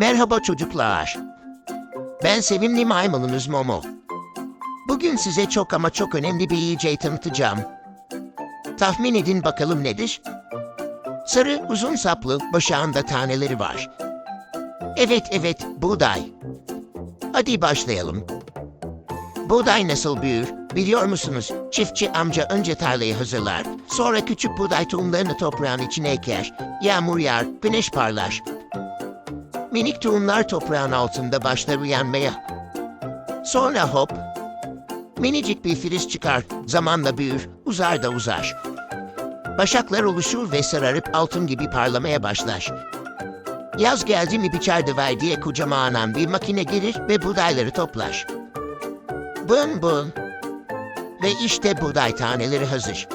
Merhaba çocuklar. Ben sevimli maymununuz Momo. Bugün size çok ama çok önemli bir yiyeceği tanıtacağım. Tahmin edin bakalım nedir? Sarı, uzun saplı, başağında taneleri var. Evet, evet, buğday. Hadi başlayalım. Buğday nasıl büyür? Biliyor musunuz? Çiftçi amca önce tarlayı hazırlar, sonra küçük buğday tohumlarını toprağın içine eker. Yağmur yağar, güneş parlar. Minik tohumlar toprağın altında başlar uyanmaya. Sonra hop, minicik bir filiz çıkar, zamanla büyür, uzar da uzar. Başaklar oluşur ve sararıp altın gibi parlamaya başlar. Yaz geldi mi biçer dıvay diye kocaman bir makine gelir ve buğdayları toplar. Bın bın. Ve işte buğday taneleri hazır.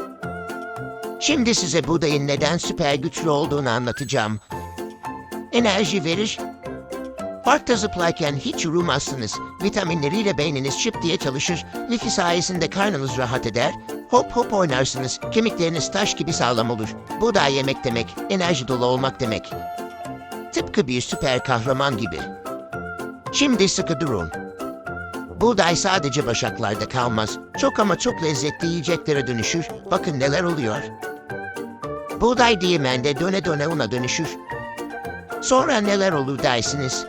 Şimdi size buğdayın neden süper güçlü olduğunu anlatacağım. Enerji verir. Parkta zıplarken hiç yorulmazsınız. Vitaminleriyle beyniniz şıp diye çalışır. Lifi sayesinde karnınız rahat eder. Hop hop oynarsınız. Kemikleriniz taş gibi sağlam olur. Buğday yemek demek, enerji dolu olmak demek. Tıpkı bir süper kahraman gibi. Şimdi sıkı durun. Buğday sadece başaklarda kalmaz. Çok ama çok lezzetli yiyeceklere dönüşür. Bakın neler oluyor. Buğday diyemende döne döne una dönüşür. Sonra neler olur dersiniz.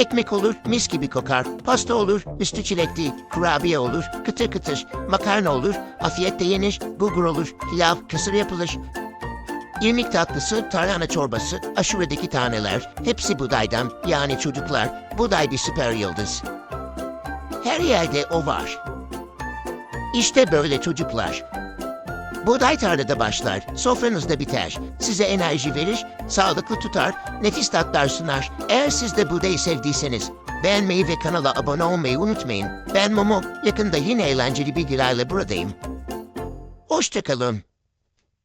Ekmek olur, mis gibi kokar. Pasta olur, üstü çilekli. Kurabiye olur, kıtır kıtır. Makarna olur, afiyetle yenir. Bulgur olur, pilav, kısır yapılır. İrmik tatlısı, tarhana çorbası, aşuredeki taneler. Hepsi buğdaydan, yani çocuklar. Buğday bir süper yıldız. Her yerde o var. İşte böyle çocuklar. Buğday tarlada başlar, sofranızda biter. Size enerji verir, sağlıklı tutar, nefis tatlar sunar. Eğer siz de buğdayı sevdiyseniz beğenmeyi ve kanala abone olmayı unutmayın. Ben Momo, yakında yine eğlenceli bilgilerle buradayım. Hoşçakalın.